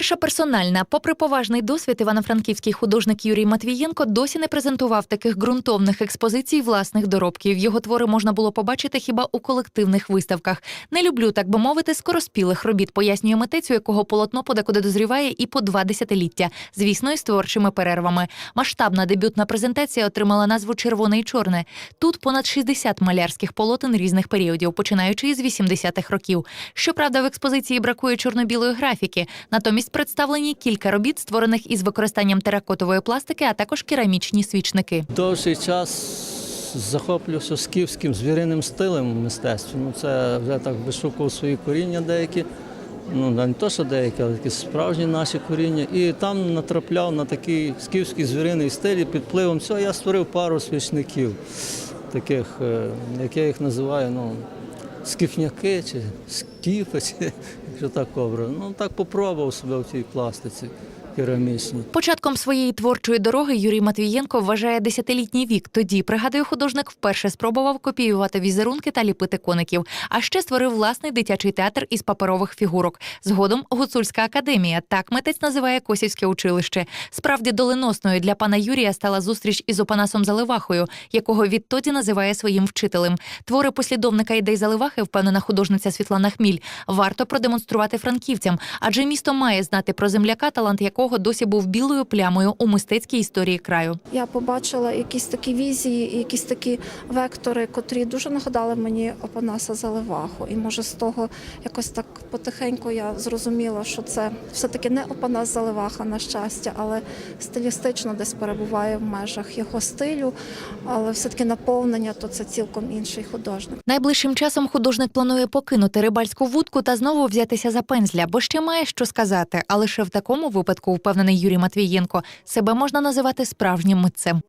Перша персональна, попри поважний досвід, івано-франківський художник Юрій Матвієнко досі не презентував таких ґрунтовних експозицій власних доробків. Його твори можна було побачити хіба у колективних виставках. Не люблю, так би мовити, скороспілих робіт, пояснює митець, у якого полотно подекуди дозріває і по два десятиліття. Звісно, із творчими перервами. Масштабна дебютна презентація отримала назву Червоне і чорне. Тут понад 60 малярських полотен різних періодів, починаючи із 80-х років. Щоправда, в експозиції бракує чорно-білої графіки. Натомість представлені кілька робіт, створених із використанням теракотової пластики, а також керамічні свічники. Довший час захоплювався скіфським звіриним стилем в мистецтві. Ну, це вже так вишукував свої коріння деякі. Ну, не то, що деякі, але такі справжні наші коріння. І там натрапляв на такий скіфський звіриний стиль і під впливом цього я створив пару свічників, таких, е, як я їх називаю, ну, скіфняки чи скіфи, чи якщо так обрано. Ну так попробував себе в цій пластиці керамічній. Початком своєї творчої дороги Юрій Матвієнко вважає десятилітній вік. Тоді, пригадує художник, вперше спробував копіювати візерунки та ліпити коників. А ще створив власний дитячий театр із паперових фігурок. Згодом Гуцульська академія. Так митець називає Косівське училище. Справді доленосною для пана Юрія стала зустріч із Опанасом Заливахою, якого відтоді називає своїм вчителем. Твори послідовника ідей Заливахи, впевнена художниця Світлана Хміль, варто продемонструвати франківцям, адже місто має знати про земляка, талант якого досі був білою плямою у мистецькій історії краю. Я побачила якісь такі візії, якісь такі вектори, котрі дуже нагадали мені Опанаса Заливаху. І може з того якось так потихеньку я зрозуміла, що це все-таки не Опанас Заливаха, на щастя, але стилістично десь перебуває в межах його стилю, але все-таки наповнення то це цілком інший художник. Найближчим часом художник планує покинути рибальську вудку та знову взятися за пензля, бо ще має що сказати. А лише в такому впевнений Юрій Матвієнко, себе можна називати справжнім митцем.